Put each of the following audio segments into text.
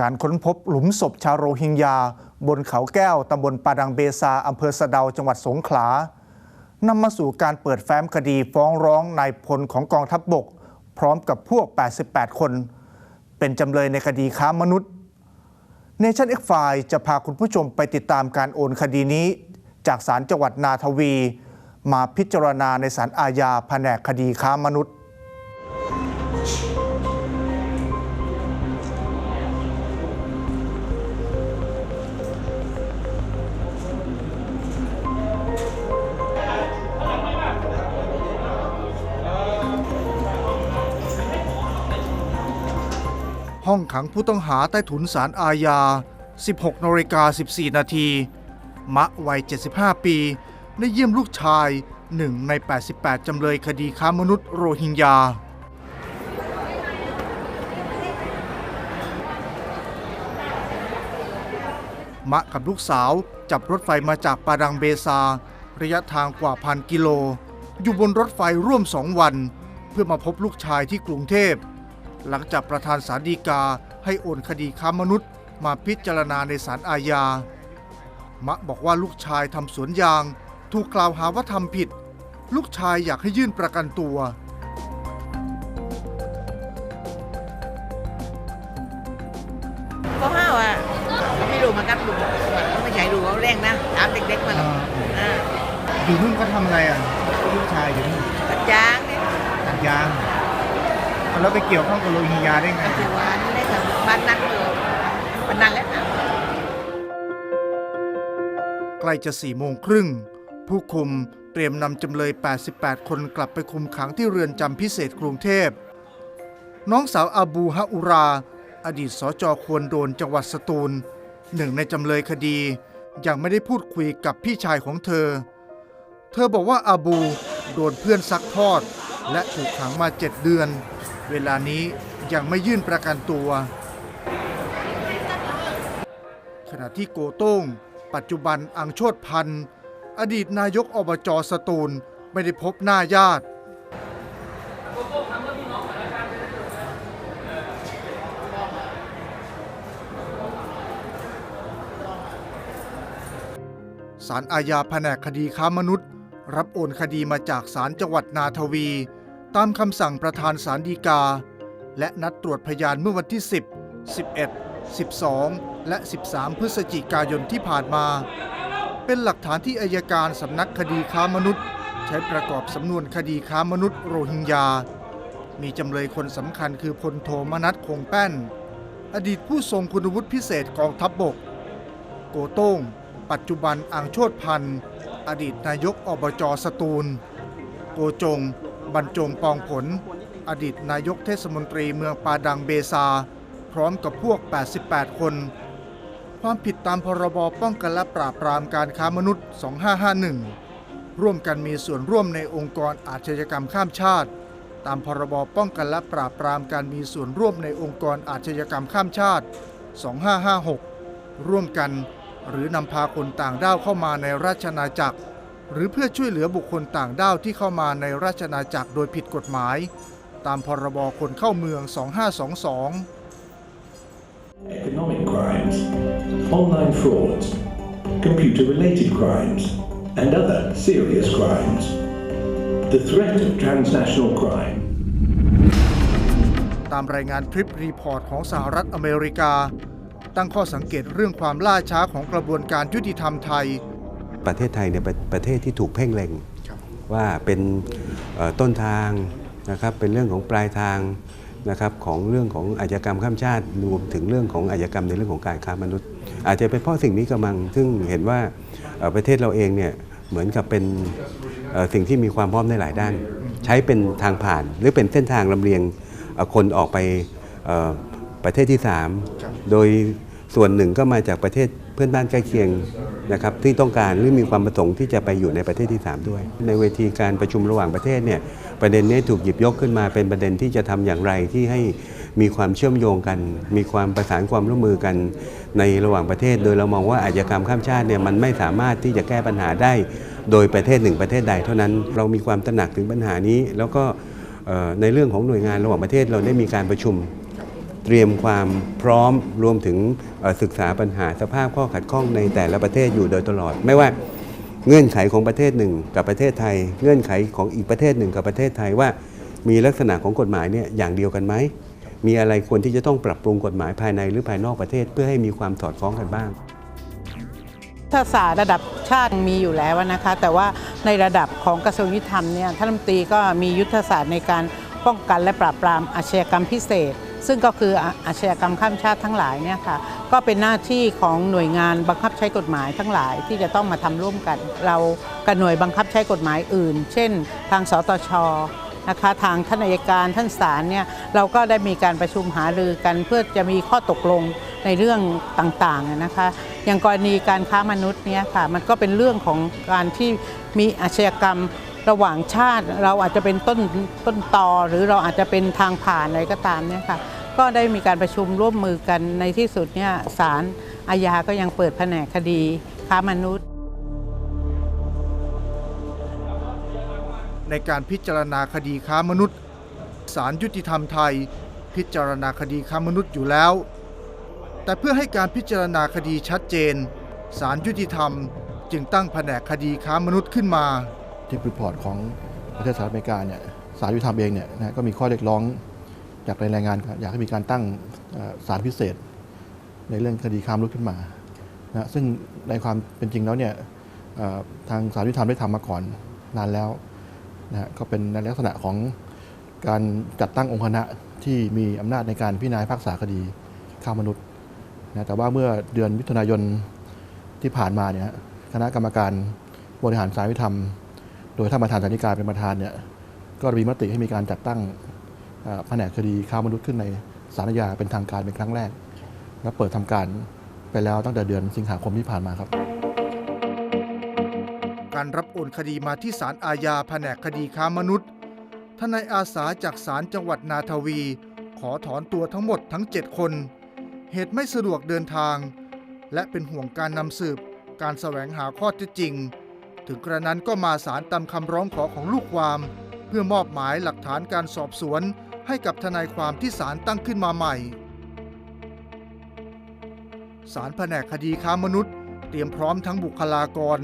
การค้นพบหลุมศพชาวโรฮิงญา บนเขาแก้วตำบลปาดังเบซาอำเภอสะเดาจังหวัดสงขลานำมาสู่การเปิดแฟ้มคดีฟ้องร้องนายพลของกองทัพบบก พร้อมกับพวก 88 คน เป็นจำเลยในคดีค้ามนุษย์เนชั่นเอ็กไฟจะพาคุณผู้ชมไปติดตามการโอนคดีนี้ จากศาลจังหวัดนาทวี มาพิจารณาในศาลอาญาแผนกคดีค้ามนุษย์ ห้องขังผู้ต้องหาใต้ถุนศาลอาญา 16นาฬิกา14 นาที มะวัย 75 ปี ได้เยี่ยมลูกชายหนึ่งใน 88 จำเลยคดีค้ามนุษย์โรฮิงญา มะกับลูกสาวจับรถไฟมาจากปาดังเบซา ระยะทางกว่าพันกิโล อยู่บนรถไฟร่วมสองวัน เพื่อมาพบลูกชายที่กรุงเทพ หลังจากประธานศาลฎีกาให้โอนคดีค้ามนุษย์ มาพิจารณาในศาลอาญามะบอกว่าลูกชายทำสวนยาง ถูกกล่าวหาว่าทำผิด ลูกชายอยากให้ยื่นประกันตัว ก็ห้าวอะก็ไม่รู้เหมือนกันดูไม่ใช่ดูเขาแรงนะถามเด็กๆมาหรอกอ่าอยู่นู่นก็ทำอะไรอะ ลูกชายอยู่นู่นตัดจ้างเนี่ยตัดยาง แล้วไปเกี่ยวข้องกับโรฮิงญาได้ไงถือว่านี่ได้ทำบ้านนั้นเลยบ้านนั้นแล้วนะใกล้จะสี่โมงครึ่ง ผู้คุมเตรียมนำจำเลย 88 คนกลับไปคุมขังที่เรือนจำพิเศษกรุงเทพ น้องสาวอาบูฮะอุรา อดีตสจควรโดนจังหวัดสตูล หนึ่งในจำเลยคดียังไม่ได้พูดคุยกับพี่ชายของเธอ เธอบอกว่าอาบูโดนเพื่อนซักทอด และถูกขังมาเจ็ดเดือน เวลานี้ยังไม่ยื่นประกันตัว ขณะที่โกโต้ง ปัจจุบันอังโชตพันธ์ อดีตนายกอบจสตูลไม่ได้พบหน้าญาติศาลอาญาแผนกคดีค้ามนุษย์ รับโอนคดีมาจากศาลจังหวัดนาทวี ตามคำสั่งประธานศาลฎีกา และนัดตรวจพยานเมื่อวันที่ 10 11 12 และ 13 พฤศจิกายนที่ผ่านมา เป็นหลักฐานที่อายการสำนักคดีค้ามนุษย์ ใช้ประกอบสำนวนคดีค้ามนุษย์โรฮิงญา มีจำเลยคนสำคัญคือพลโทมนัสคงแป้น อดีตผู้ทรงคุณวุฒิพิเศษกองทัพบบก โกโต้ง ปัจจุบันอังโชตพันธ์อดีตนายกอบจสตูล โกจง บรรจงปองผล อดีตนายกเทศมนตรีเมืองปาดังเบซา พร้อมกับพวก 88 คน ความผิดตามพรบป้องกันและปราบปรามการค้ามนุษย์ 2551 ร่วมกันมีส่วนร่วมในองค์กรอาชญากรรมข้ามชาติ ตามพรบป้องกันและปราบปรามการมีส่วนร่วมในองค์กรอาชญากรรมข้ามชาติ 2556 ร่วมกันหรือนำพาคนต่างด้าวเข้ามาในราชนาจักร หรือเพื่อช่วยเหลือบุคคลต่างด้าวที่เข้ามาในราชนาจักรโดยผิดกฎหมาย ตามพรบคนเข้าเมือง 2522 economic crimes, online frauds, computer related crimes, and other serious crimes. The threat of transnational crime ตามรายงานทริปรีพอร์ตของสหรัฐอเมริกา ตั้งข้อสังเกตเรื่องความล่าช้าของกระบวนการยุติธรรมไทย ประเทศไทยเนี่ยเป็นประเทศที่ถูกเพ่งเล็งว่าเป็นเอ่อต้นทางนะครับเป็นเรื่องของปลายทางนะครับของเรื่องของอาชญากรรมข้ามชาติรวมถึงเรื่องของอาชญากรรมในเรื่องของการค้ามนุษย์ อาจจะเป็นเพราะสิ่งนี้กำลัง ซึ่งเห็นว่าเอ่อประเทศเราเองเนี่ยเหมือนกับเป็นเอ่อสิ่งที่มีความพร้อมในหลายด้าน ใช้เป็นทางผ่าน หรือเป็นเส้นทางลำเลียงเอ่อคนออกไปเอ่อประเทศที่ 3 โดยส่วนหนึ่งก็มาจากประเทศเพื่อนบ้านใกล้เคียงนะครับที่ต้องการหรือมีความประสงค์ที่จะไปอยู่ในประเทศที่ 3 ด้วย ในเวทีการประชุมระหว่างประเทศเนี่ยประเด็นนี้ถูกหยิบยกขึ้นมาเป็นประเด็นที่จะทำอย่างไรที่ให้มีความเชื่อมโยงกัน มีความประสานความร่วมมือกันในระหว่างประเทศ โดยเรามองว่าอาชญากรรมข้ามชาติเนี่ยมันไม่สามารถที่จะแก้ปัญหาได้ โดยประเทศหนึ่งประเทศใดเท่านั้น เรามีความตระหนักถึงปัญหานี้ แล้วก็ในเรื่องของหน่วยงานระหว่างประเทศเราได้มีการประชุม เตรียมความพร้อมรวมถึงศึกษาปัญหาสภาพข้อขัดข้องในแต่ละประเทศอยู่โดยตลอด ไม่ว่าเงื่อนไขของประเทศหนึ่งกับประเทศไทย เงื่อนไขของอีกประเทศหนึ่งกับประเทศไทยว่า มีลักษณะของกฎหมายเนี่ยอย่างเดียวกันไหมมีอะไรควรที่จะต้องปรับปรุงกฎหมายภายในหรือภายนอกประเทศเพื่อให้มีความสอดคล้องกันบ้างยุทธศาสตร์ระดับชาติมีอยู่แล้วนะคะ แต่ว่าในระดับของกระทรวงยุติธรรมเนี่ยท่านรัฐมนตรีก็มียุทธศาสตร์ในการป้องกันและปราบปรามอาชญากรรมพิเศษ ซึ่งก็คืออาชญากรรมข้ามชาติทั้งหลายเนี่ยค่ะก็เป็นหน้าที่ของหน่วยงานบังคับใช้กฎหมายทั้งหลายที่จะต้องมาทำร่วมกัน เรากับหน่วยบังคับใช้กฎหมายอื่น เช่น ทางสตชนะคะทางท่านอัยการท่านศาลเนี่ยเราก็ได้มีการประชุมหารือกัน เพื่อจะมีข้อตกลงในเรื่องต่างๆนะคะ อย่างกรณีการค้ามนุษย์เนี่ยค่ะมันก็เป็นเรื่องของการที่มีอาชญากรรม ระหว่างชาติเราอาจจะเป็นต้นต้นตอหรือเราอาจจะเป็นทางผ่านอะไรก็ตามเนี่ยค่ะก็ได้มีการประชุมร่วมมือกันในที่สุดเนี่ยศาลอาญาก็ยังเปิดแผนกคดีค้ามนุษย์ ในการพิจารณาคดีค้ามนุษย์ศาลยุติธรรมไทย พิจารณาคดีค้ามนุษย์อยู่แล้ว แต่เพื่อให้การพิจารณาคดีชัดเจนศาลยุติธรรมจึงตั้งแผนกคดีค้ามนุษย์ขึ้นมา ที่รีพอร์ตของประเทศสหรัฐอเมริกาเนี่ยสารยุติธรรมเองเนี่ยนะก็มีข้อเรียกร้องจากในรายงาน อยากให้มีการตั้งศาลพิเศษ ในเรื่องคดีค้ามนุษย์ขึ้นมานะซึ่งในความเป็นจริงแล้วเนี่ยทางสารยุติธรรมได้ทำมาก่อนนานแล้วนะฮะก็เป็นในลักษณะของการจัดตั้งองค์คณะที่มีอำนาจในการพิจารณาพิพากษาคดีค้ามนุษย์นะแต่ว่าเมื่อเดือนมิถุนายนที่ผ่านมาเนี่ยคณะกรรมการบริหารสารยุติธรรม โดยท่านประธานสันติการเป็นประธานเนี่ยก็มีมติให้มีการจัดตั้งแผนกคดีค้ามนุษย์ขึ้นในสารยาเป็นทางการเป็นครั้งแรก และเปิดทำการไปแล้วตั้งแต่เดือนสิงหาคมที่ผ่านมาครับการรับโอนคดีมาที่ศาลอาญาแผนกคดีค้ามนุษย์ทนายอาสาจากศาลจังหวัดนาทวี ขอถอนตัวทั้งหมดทั้ง 7 คน เหตุไม่สะดวกเดินทาง และเป็นห่วงการนำสืบการแสวงหาข้อเท็จจริง ถึงกระนั้นก็มาศาลตามคำร้องขอของลูกความ เพื่อมอบหมายหลักฐานการสอบสวน ให้กับทนายความที่ศาลตั้งขึ้นมาใหม่ศาลแผนกคดีค้ามนุษย์ เตรียมพร้อมทั้งบุคลากร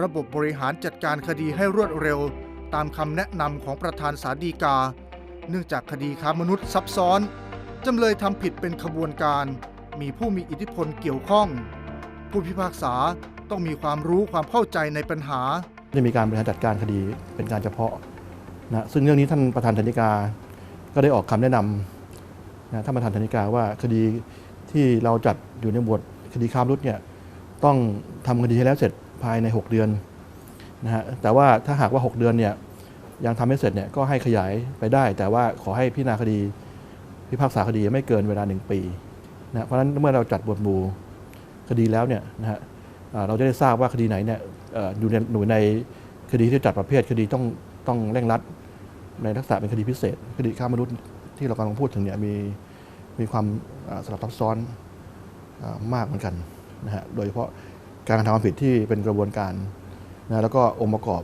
ระบบบริหารจัดการคดีให้รวดเร็ว ตามคำแนะนำของประธานศาลฎีกา เนื่องจากคดีค้ามนุษย์ซับซ้อน จำเลยทำผิดเป็นขบวนการ มีผู้มีอิทธิพลเกี่ยวข้อง ผู้พิพากษา ต้องมีความรู้ความเข้าใจในปัญหา จะมีการบริหารจัดการคดีเป็นการเฉพาะนะซึ่งเรื่องนี้ท่านประธานธนิกา ก็ได้ออกคำแนะนำนะท่านประธานธนิกาว่าคดีที่เราจัดอยู่ในหมวดคดีค้ามนุษย์เนี่ยต้องทำคดีให้แล้วเสร็จภายใน 6 เดือนนะฮะแต่ว่าถ้าหากว่า 6 เดือนเนี่ยยังทำไม่เสร็จเนี่ยก็ให้ขยายไปได้ แต่ว่าขอให้พิจารณาคดีพิพากษาคดีไม่เกินเวลา 1 ปีนะเพราะฉะนั้นเมื่อเราจัดบทหมู่คดีแล้วเนี่ยนะฮะ เราจะได้ทราบว่าคดีไหนเนี่ยอยู่ในหน่วยในคดีที่จัดประเภทคดีต้องต้องเร่งรัด ในลักษณะเป็นคดีพิเศษ คดีค้ามนุษย์ที่เรากำลังพูดถึงเนี่ยมีมีความสลับซับซ้อนอมากเหมือนกันนะฮะโดยเฉพาะการกระทำความผิดที่เป็นกระบวนการนะแล้วก็องค์ประกอบ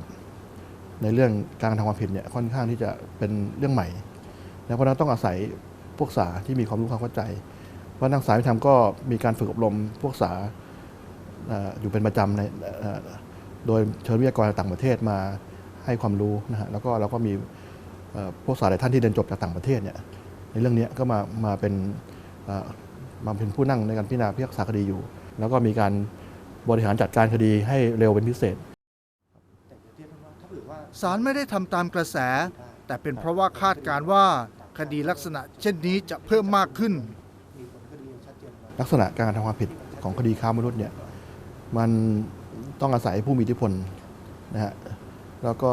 ในเรื่องการกระทำความผิดเนี่ยค่อนข้างที่จะเป็นเรื่องใหม่นะเพราะนั้นต้องอาศัยพวกษาที่มีความรู้ความเข้าใจ เพราะนักศึกษาวิธรรมก็มีการฝึกอบรมพวกษา อ่ออยู่เป็นประจำในเอ่อโดยเชิญวิทยากรจากต่างประเทศมาให้ความรู้นะฮะแล้วก็เราก็มีเอ่อพวกสาหลายท่านที่เรียนจบจากต่างประเทศเนี่ยในเรื่องเนี้ยก็มามาเป็นเอ่อมาเป็นผู้นั่งในการพิจารณาพิพากษาคดีอยู่ แล้วก็มีการบริหารจัดการคดีให้เร็วเป็นพิเศษศาลไม่ได้ทำตามกระแส แต่เป็นเพราะว่าคาดการณ์ว่าคดีลักษณะ เช่นนี้จะเพิ่มมากขึ้น ลักษณะการกระทำความผิดของคดีค้ามนุษย์เนี่ย มันต้องอาศัยผู้มีอิทธิพลนะฮะแล้วก็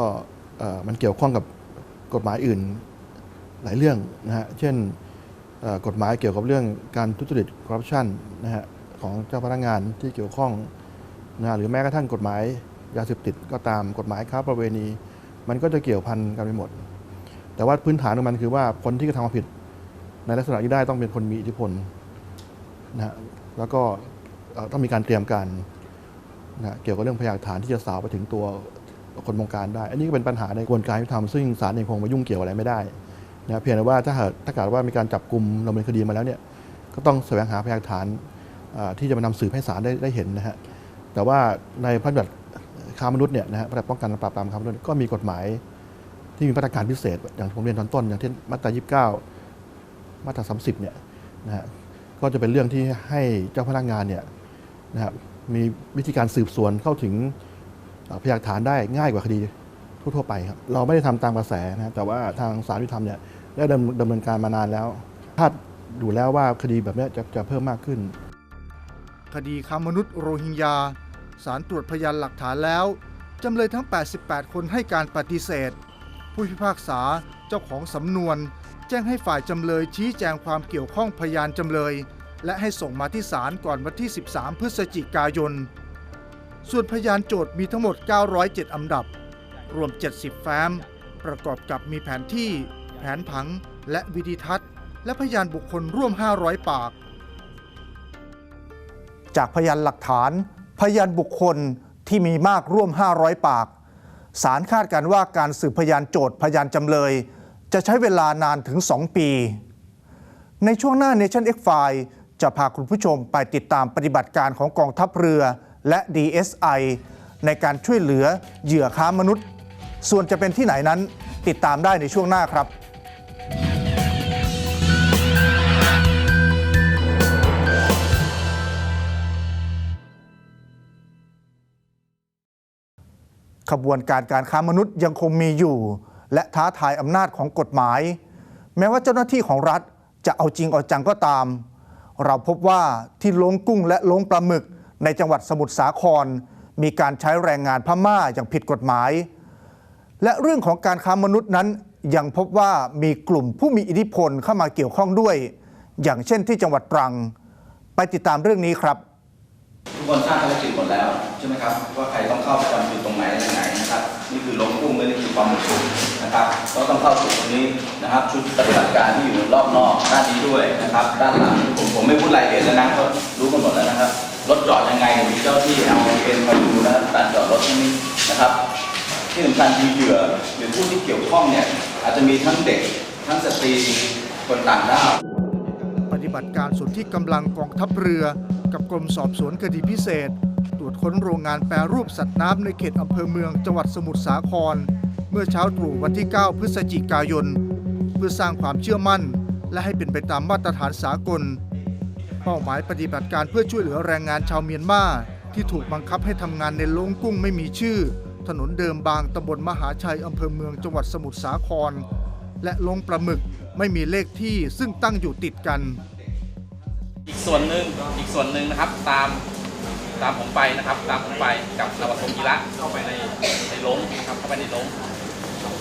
มันเกี่ยวข้องกับกฎหมายอื่นหลายเรื่องนะฮะเช่นกฎหมายเกี่ยวกับเรื่องการทุจริตคอร์รัปชันนะฮะของเจ้าพนักงานที่เกี่ยวข้องนะฮะหรือแม้กระทั่งกฎหมายยาเสพติดก็ตามกฎหมายค้าประเวณี มันก็จะเกี่ยวพันกันไปหมด แต่ว่าพื้นฐานของมันคือว่าคนที่กระทำความผิดในลักษณะนี้ได้ต้องเป็นคนมีอิทธิพลนะฮะแล้วก็ต้องมีการเตรียมการ นะเกี่ยวกับเรื่องพยานหลักฐานที่จะสาวไปถึงตัวคนบงการได้ อันนี้ก็เป็นปัญหาในกระบวนการยุติธรรมซึ่งศาลเองคงมายุ่งเกี่ยวอะไรไม่ได้นะเพียงแต่ว่าถ้าหากถ้าเกิดว่ามีการจับกลุ่มดำเนินคดีมาแล้วเนี่ยก็ต้องแสวงหาพยานหลักฐานที่จะมานำสืบให้ศาลได้ได้เห็นนะฮะแต่ว่าในพระราชบัญญัติค้ามนุษย์เนี่ยนะฮะพระราชป้องกันและปราบปรามค้ามนุษย์ก็มีกฎหมาย ที่มีมาตรการพิเศษ อย่างผมเรียนตอนต้น อย่างเช่นมาตรา 29 มาตรา 30 เนี่ยนะฮะก็จะเป็นเรื่องที่ให้เจ้าพนักงานเนี่ยนะครับ มีวิธีการสืบสวนเข้าถึงพยานฐานได้ง่ายกว่าคดีทั่วๆไปครับ เราไม่ได้ทำตามกระแสนะแต่ว่าทางสารยุติธรรมเนี่ยได้ดำดำเนินการมานานแล้วคาดอยู่แล้วว่าคดีแบบนี้จะจะเพิ่มมากขึ้น คดีค้ามนุษย์โรฮิงญาสารตรวจพยานหลักฐานแล้ว จำเลยทั้ง 88 คนให้การปฏิเสธ ผู้พิพากษาเจ้าของสำนวน แจ้งให้ฝ่ายจำเลยชี้แจงความเกี่ยวข้องพยานจำเลย และให้ส่งมาที่ศาลก่อนวันที่ 13 พฤศจิกายน ส่วนพยานโจทย์มีทั้งหมด 907 อันดับ รวม 70 แฟ้ม ประกอบกับมีแผนที่ แผนผัง และวิดีทัศน์ และพยานบุคคลร่วม 500 ปาก จากพยานหลักฐาน พยานบุคคลที่มีมากร่วม 500 ปากศาลคาดการณ์ว่าการสืบพยานโจทย์พยานจำเลย จะใช้เวลานานถึง 2 ปี ในช่วงหน้า Nation X File จะพาคุณผู้ชมไปติดตามปฏิบัติการของกองทัพเรือและ DSI ในการช่วยเหลือเหยื่อค้ามนุษย์ ส่วนจะเป็นที่ไหนนั้นติดตามได้ในช่วงหน้าครับขบวนการการค้ามนุษย์ยังคงมีอยู่ และท้าทายอำนาจของกฎหมาย แม้ว่าเจ้าหน้าที่ของรัฐจะเอาจริงเอาจังก็ตาม เราพบว่าที่ลงกุ้งและลงปลาหมึก ในจังหวัดสมุทรสาคร มีการใช้แรงงานพม่าอย่างผิดกฎหมาย และเรื่องของการค้ามนุษย์นั้น ยังพบว่ามีกลุ่มผู้มีอิทธิพลเข้ามาเกี่ยวข้องด้วย อย่างเช่นที่จังหวัดตรัง ไปติดตามเรื่องนี้ครับ ทุกคนทราบภารกิจหมดแล้วใช่ไหมครับว่าใครต้องเข้าประจำจุดตรงไหนยังไงนะ คือลงกุ้งและนี่คือความมกสุกนะครับก็ต้องเข้าสู่ตรงนี้นะครับชุดปฏิบัติการที่อยู่รอบนอกด้านนี้ด้วยนะครับ ด้านหลังผมผมไม่พูดรายละเอียดแล้วนะก็รู้กันหมดแล้วนะครับรถจอดยังไงมีเจ้าที่เอาเอ็นมาดูนะการจอดรถที่นี่นะครับ ที่สำคัญคือเหยื่อหรือผู้ที่เกี่ยวข้องเนี่ยอาจจะมีทั้งเด็กทั้งสตรีคนต่างด้าวปฏิบัติการส่วนที่กำลังกองทัพเรือกับกรมสอบสวนคดีพิเศษ รวจค้นโรงงานแปรรูปสัตว์น้ำในเขตอำเภอเมืองจังหวัดสมุทรสาคร เมื่อเช้าตรู่วันที่ 9 พฤศจิกายน เพื่อสร้างความเชื่อมั่น และให้เป็นไปตามมาตรฐานสากล เป้าหมายปฏิบัติการเพื่อช่วยเหลือแรงงานชาวเมียนมาที่ถูกบังคับให้ทำงานในโรงกุ้งไม่มีชื่อ ถนนเดิมบางตำบลมหาชัยอำเภอเมืองจังหวัดสมุทรสาคร และโรงปลาหมึกไม่มีเลขที่ซึ่งตั้งอยู่ติดกัน อีกส่วนหนึ่งอีกส่วนหนึ่งนะครับตาม ตามผมไปนะครับ ตามผมไปกับนาวาโทกีระเข้าไปในในลงครับเข้าไปในลง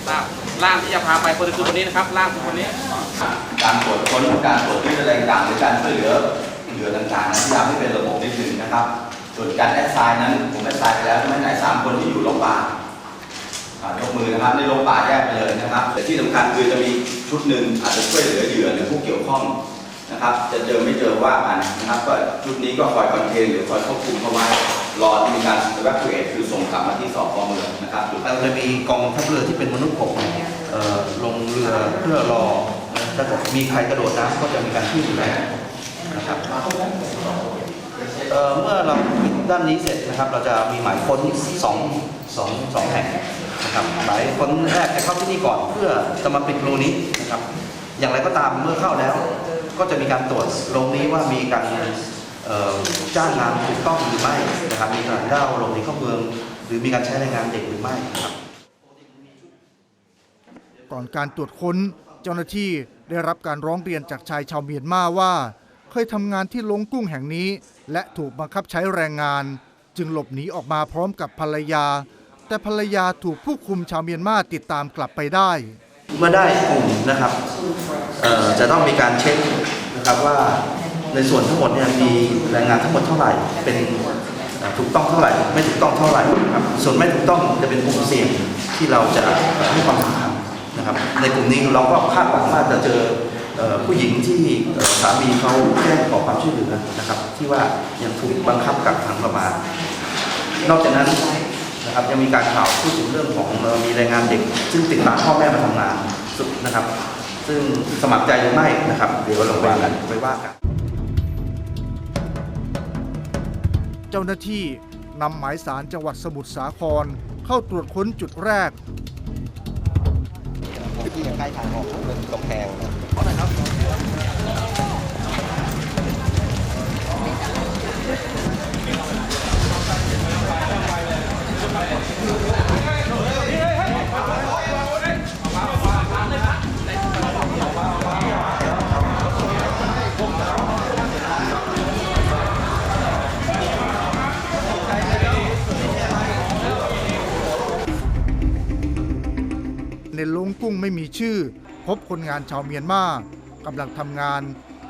ล่างล่างที่จะพาไปคนคือคนนี้นะครับล่างคือคนนี้ การตรวจค้นการตรวจยึดอะไรต่างหรือการช่วยเหลือเหลือต่างๆนะพยายามให้เป็นระบบนิดนึงนะครับ ส่วนการแอดไซน์นั้นผมแอดไซน์ไปแล้วใช่ไหมไหนสามคนที่อยู่โรงพยาบาลยกมือนะครับในโรงพยาบาลแยกไปเลยนะครับ แต่ที่สำคัญคือจะมีชุดหนึ่งอาจจะช่วยเหลือเหยื่อหรือผู้เกี่ยวข้อง นะครับ จะเจอไม่เจอว่ากันนะครับ ก็ชุดนี้ก็คอยคอนเทนหรือคอยควบคุมเขาไว้รอที่มีการ evacuate คือส่งกลับมาที่สพเมืองนะครับเราจะมีกองทัพเรือที่เป็นมนุษย์กบเอ่อลงเรือเพื่อรอถ้าเกิดมีใครกระโดดน้ำก็จะมีการช่วยเหลือนะครับเอ่อเมื่อเราปิดด้านนี้เสร็จนะครับ เราจะมีหมายค้นสองสองสองแห่งนะครับหมายค้นแรกจะเข้าที่นี่ก่อนเพื่อจะมาปิดรูนี้นะครับ อย่างไรก็ตามเมื่อเข้าแล้ว ก็จะมีการตรวจโรงนี้ว่ามีการเอ่อจ้างงานถูกต้องหรือไม่นะครับมีการด้าวลงในเข้าเมือง หรือมีการใช้แรงงานเด็กหรือไม่ครับก่อนการตรวจค้นเจ้าหน้าที่ได้รับการร้องเรียนจากชายชาวเมียนมาว่า เคยทำงานที่ลงกุ้งแห่งนี้ และถูกบังคับใช้แรงงาน จึงหลบหนีออกมาพร้อมกับภรรยา แต่ภรรยาถูกผู้คุมชาวเมียนมาติดตามกลับไปได้ เมื่อได้กลุ่มนะครับ จะต้องมีการเช็คนะครับว่าในส่วนทั้งหมดเนี่ยมีแรงงานทั้งหมดเท่าไหร่ เป็นถูกต้องเท่าไหร่ ไม่ถูกต้องเท่าไหร่ครับส่วนไม่ถูกต้องจะเป็นกลุ่มเสี่ยงที่เราจะให้ความสำคัญนะครับ ในกลุ่มนี้เราก็คาดหวังว่าจะเจออผู้หญิงที่สามีเขาแจ้งขอความช่วยเหลือนะครับ ที่ว่ายังถูกบังคับกักขังประมาณนอกจากนั้นนะครับยังมีการข่าวพูดถึงเรื่องของมีแรงงานเด็ก ซึ่งติดตามพ่อแม่มาทำงานสุดนะครับ ซึ่งสมัครใจหรือไม่นะครับ เดี๋ยวเราว่ากันไปว่ากันเจ้าหน้าที่นำหมายสารจังหวัดสมุทรสาคร เข้าตรวจค้นจุดแรกที่ใกล้ทางออกเป็นกำแพงนะในโรง กุ้งไม่มีชื่อ พบคนงานชาวเมียนมากำลังทำงาน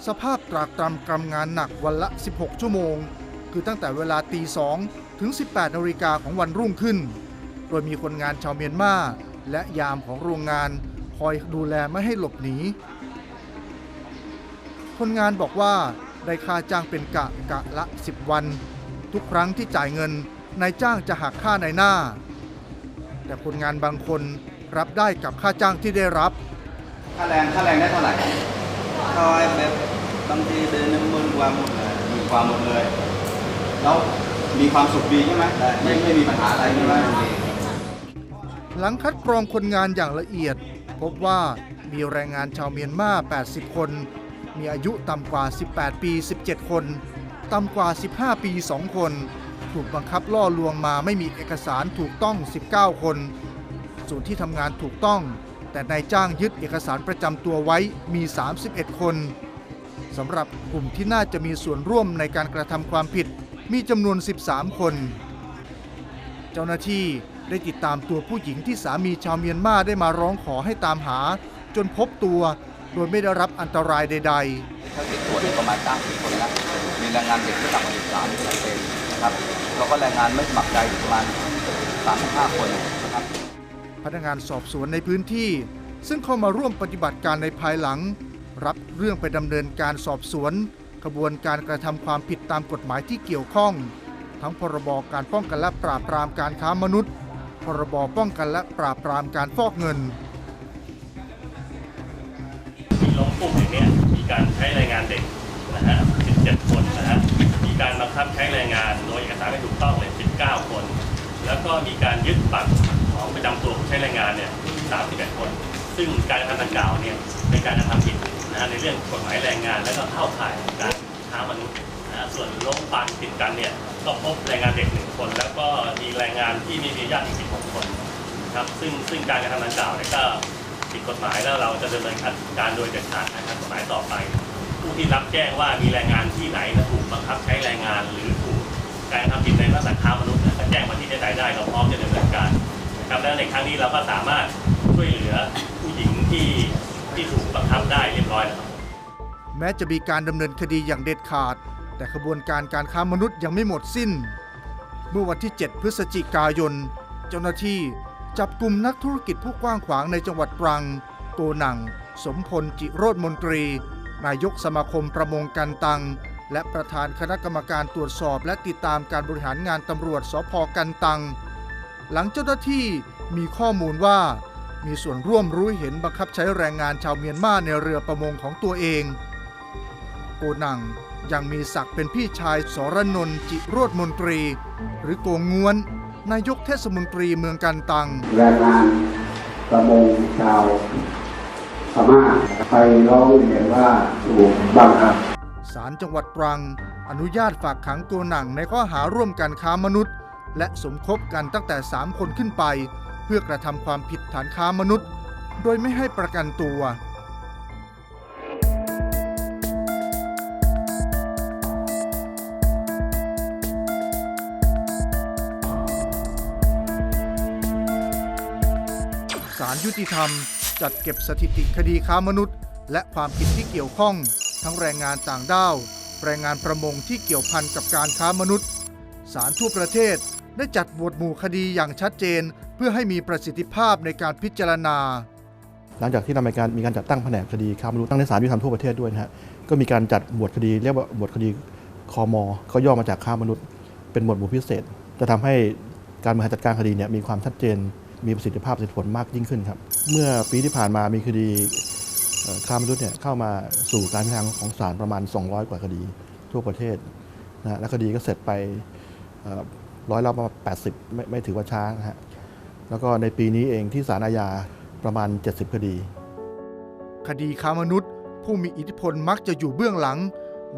สภาพตรากตรำกำงานหนักวันละ 16 ชั่วโมง คือตั้งแต่เวลาตีสองถึง 18นาฬิกาของวันรุ่งขึ้น โดยมีคนงานชาวเมียนมาและยามของโรงงานคอยดูแลไม่ให้หลบหนี คนงานบอกว่าได้ค่าจ้างเป็นกะกะละ 10 วัน ทุกครั้งที่จ่ายเงินนายจ้างจะหักค่านายหน้า แต่คนงานบางคน รับได้กับค่าจ้างที่ได้รับ ค่าแรงค่าแรงได้เท่าไหร่คอยแบบบางทีเดือนหนึ่งหมื่นกว่าหมดเลยมีความหมดเลยแล้วมีความสุขดีใช่ไหมไม่ไม่มีปัญหาอะไรใช่ไหมหลังคัดกรองคนงานอย่างละเอียด พบว่ามีแรงงานชาวเมียนมา 80 คน มีอายุต่ำกว่า 18 ปี 17 คน ต่ำกว่า 15 ปี 2 คน ถูกบังคับล่อลวงมาไม่มีเอกสารถูกต้อง 19 คน ส่วนที่ทำงานถูกต้อง แต่นายจ้างยึดเอกสารประจำตัวไว้มี 31 คนสำหรับกลุ่มที่น่าจะมีส่วนร่วมในการกระทำความผิดมีจำนวน 13 คน เจ้าหน้าที่ได้ติดตามตัวผู้หญิงที่สามีชาวเมียนมาได้มาร้องขอให้ตามหา จนพบตัวโดยไม่ได้รับอันตรายใดๆถ้าติดตัวที่ประมาณ90คนนะมีแรงงานเด็กที่ต่ำกว่า13เปอร์เซ็นต์นะครับแล้วก็แรงงานไม่สมัครใจประมาณ35คน พนักงานสอบสวนในพื้นที่ ซึ่งเข้ามาร่วมปฏิบัติการในภายหลัง รับเรื่องไปดำเนินการสอบสวนกระบวนการกระทำความผิดตามกฎหมายที่เกี่ยวข้อง ทั้งพรบการป้องกันและปราบปรามการค้ามนุษย์ พรบป้องกันและปราบปรามการฟอกเงินที่ล้มกุ้งอย่างนี้มีการใช้แรงงานเด็กนะฮะ17 คนนะฮะมีการบังคับใช้แรงงานโดยเอกสารไม่ถูกต้องเลย 19 คน แล้วก็มีการยึดบัตรของประจำตัวผู้ใช้แรงงานเนี่ย31 คน ซึ่งการกระทำดังกล่าวเนี่ยเป็นการกระทำผิดนะฮะในเรื่องกฎหมายแรงงานแล้วก็เข้าข่ายการค้ามนุษย์นะส่วนล้มปันติดกันเนี่ยก็พบแรงงานเด็กหนึ่งคน แล้วก็มีแรงงานที่ไม่มีญาติอีก16คนครับซึ่งซึ่งการกระทำดังกล่าวเนี่ยก็ผิดกฎหมายแล้วเราจะดำเนินการโดยเด็ดขาดทางกฎหมายต่อไป ผู้ที่รับแจ้งว่ามีแรงงานที่ไหนนะถูกบังคับใช้แรงงานหรือถูกการทำผิดในลักษณะค้ามนุษย์นะก็แจ้งมาที่ได้ได้เราพร้อมจะดำเนินการ ครับแล้วในครั้งนี้เราก็สามารถช่วยเหลือผู้หญิงที่ที่ถูกบังคับได้เรียบร้อยแล้วครับแม้จะมีการดำเนินคดีอย่างเด็ดขาด แต่ขบวนการการค้ามนุษย์ยังไม่หมดสิ้น เมื่อวันที่ 7 พฤศจิกายน เจ้าหน้าที่จับกลุ่มนักธุรกิจผู้กว้างขวางในจังหวัดตรัง โกหนัง สมพลจิโรธมนตรี นายกสมาคมประมงกันตัง และประธานคณะกรรมการตรวจสอบ และติดตามการบริหารงานตำรวจสพกันตัง หลังเจ้าหน้าที่มีข้อมูลว่า มีส่วนร่วมรู้เห็นบังคับใช้แรงงานชาวเมียนมาในเรือประมงของตัวเอง โกนังยังมีศักดิ์เป็นพี่ชายสรนนท์จิโรธมนตรี หรือโกงวนนายกเทศมนตรีเมืองกันตังแรงงานประมงชาวพม่าไปร้องเรียนว่าถูกบังคับศาลจังหวัดตรัง อนุญาตฝากขังโกหนังในข้อหาร่วมกันค้ามนุษย์ และสมคบกันตั้งแต่ 3 คนขึ้นไป เพื่อกระทำความผิดฐานค้ามนุษย์ โดยไม่ให้ประกันตัวศาลยุติธรรม จัดเก็บสถิติคดีค้ามนุษย์ และความผิดที่เกี่ยวข้อง ทั้งแรงงานต่างด้าว แรงงานประมงที่เกี่ยวพันกับการค้ามนุษย์ศาลทั่วประเทศ ได้จัดหมวดหมู่คดีอย่างชัดเจน เพื่อให้มีประสิทธิภาพในการพิจารณา หลังจากที่ทำการมีการจัดตั้งแผนกคดีค้ามนุษย์ตั้งในศาลยุติธรรมทั่วประเทศด้วยนะฮะก็มีการจัดหมวดคดีเรียกว่าหมวดคดีคอมอก็ย่อมาจากค้ามนุษย์เป็นหมวดหมู่พิเศษ จะทำให้การบริหารจัดการคดีเนี่ยมีความชัดเจน มีประสิทธิภาพประสิทธิผลมากยิ่งขึ้นครับ เมื่อปีที่ผ่านมามีคดีค้ามนุษย์เนี่ยเข้ามาสู่การพิจารณาของศาลประมาณ 200 กว่าคดีทั่วประเทศนะและคดีก็เสร็จไป ร้อยละประมาณ80 ไม่ไม่ถือว่าช้านะฮะแล้วก็ในปีนี้เองที่ศาลอาญาประมาณ 70 คดี คดีค้ามนุษย์ ผู้มีอิทธิพลมักจะอยู่เบื้องหลัง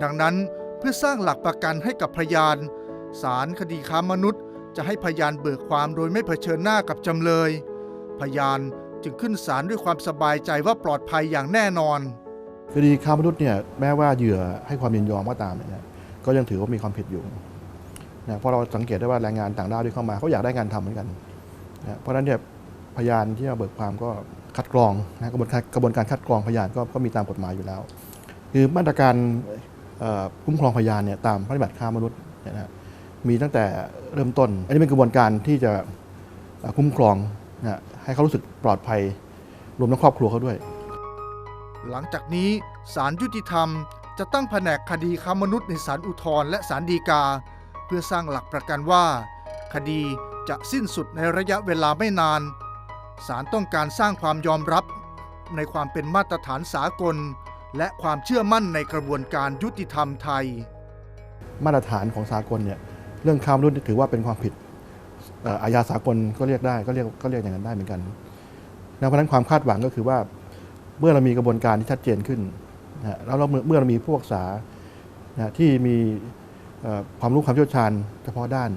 ดังนั้นเพื่อสร้างหลักประกันให้กับพยานศาลคดีค้ามนุษย์ จะให้พยานเบิกความโดยไม่เผชิญหน้ากับจำเลย พยานจึงขึ้นศาลด้วยความสบายใจว่าปลอดภัยอย่างแน่นอน คดีค้ามนุษย์เนี่ยแม้ว่าเหยื่อให้ความยินยอมก็ตามเนี่ยก็ยังถือว่ามีความผิดอยู่ นะเพราะเราสังเกตได้ว่าแรงงานต่างด้าวที่เข้ามาเขาอยากได้งานทำเหมือนกันนะเพราะฉะนั้นเนี่ยพยานที่มาเบิกความก็คัดกรองนะกระบวนการกระบวนการคัดกรองพยานก็ก็มีตามกฎหมายอยู่แล้ว คือมาตรการคุ้มครองพยานเนี่ยตามพระราชบัญญัติค้ามนุษย์เนี่ยนะมีตั้งแต่เริ่มต้น อันนี้เป็นกระบวนการที่จะคุ้มครองนะให้เขารู้สึกปลอดภัย รวมทั้งครอบครัวเขาด้วย หลังจากนี้ศาลยุติธรรม จะตั้งแผนกคดีค้ามนุษย์ในศาลอุทธรณ์และศาลฎีกา พื่อสร้างหลักประกันว่า คดีจะสิ้นสุดในระยะเวลาไม่นาน ศาลต้องการสร้างความยอมรับ ในความเป็นมาตรฐานสากล และความเชื่อมั่นในกระบวนการยุติธรรมไทย มาตรฐานของสากลเนี่ยเรื่องค้ามนุษย์ถือว่าเป็นความผิดอาญาสากลก็เรียกได้ก็เรียกก็เรียกอย่างนั้นได้เหมือนกันนะเพราะฉะนั้นความคาดหวังก็คือว่า เมื่อเรามีกระบวนการที่ชัดเจนขึ้นนะแล้วเราเมื่อเรามีผู้รักษานะที่มี ความรู้ความเชี่ยวชาญเฉพาะด้าน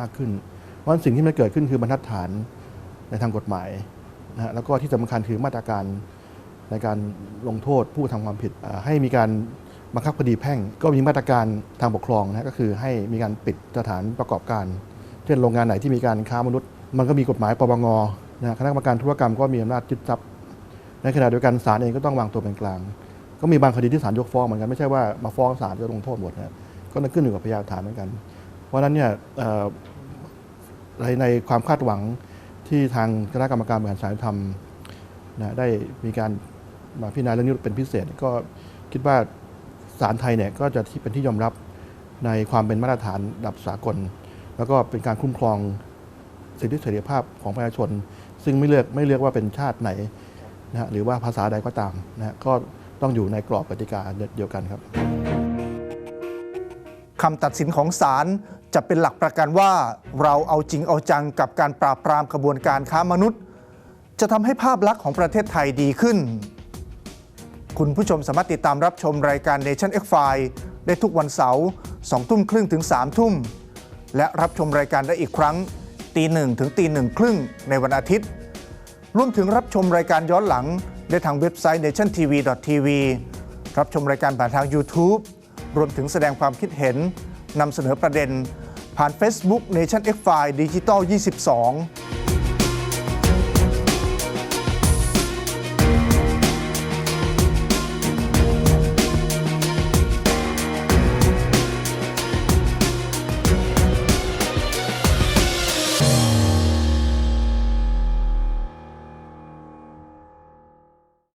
มากขึ้น เพราะฉะนั้นสิ่งที่มันเกิดขึ้นคือบรรทัดฐานในทางกฎหมายนะฮะแล้วก็ที่สำคัญคือมาตรการในการลงโทษผู้ทำความผิดให้มีการบังคับคดีแพ่ง ก็มีมาตรการทางปกครองนะก็คือให้มีการปิดสถานประกอบการ เช่นโรงงานไหนที่มีการค้ามนุษย์ มันก็มีกฎหมายปปงนะคณะกรรมการธุรกรรมก็มีอำนาจยึดทรัพย์ ในขณะเดียวกันศาลเองก็ต้องวางตัวเป็นกลาง ก็มีบางคดีที่ศาลยกฟ้องเหมือนกันไม่ใช่ว่ามาฟ้องศาลจะลงโทษหมดนะ ก็ต้องขึ้นอยู่กับพยานฐานเหมือนกัน เพราะนั้นเนี่ยในความคาดหวังที่ทางคณะกรรมการบริหารศาลทำนะได้มีการมาพิจารณาเรื่องนี้เป็นพิเศษ ก็คิดว่าศาลไทยเนี่ยก็จะที่เป็นที่ยอมรับในความเป็นมาตรฐานดับสากล แล้วก็เป็นการคุ้มครองสิทธิเสรีภาพของประชาชน ซึ่งไม่เลือกไม่เลือกว่าเป็นชาติไหนนะฮะหรือว่าภาษาใดก็ตามนะฮะก็ต้องอยู่ในกรอบกติกาเดียวกันครับ คำตัดสินของศาลจะเป็นหลักประกันว่าเราเอาจริงเอาจังกับการปราบปรามขบวนการค้ามนุษย์ จะทำให้ภาพลักษณ์ของประเทศไทยดีขึ้น คุณผู้ชมสามารถติดตามรับชมรายการ Nation X File ได้ทุกวันเสาร์2ทุ่มครึ่งถึง3ทุ่ม และรับชมรายการได้อีกครั้ง ตีหนึ่งถึงตีหนึ่งครึ่งในวันอาทิตย์ รวมถึงรับชมรายการย้อนหลัง ได้ทางเว็บไซต์ nationtv.tv รับชมรายการผ่านทาง YouTube รวมถึงแสดงความคิดเห็นนำเสนอประเด็น ผ่าน Facebook Nation X File Digital 22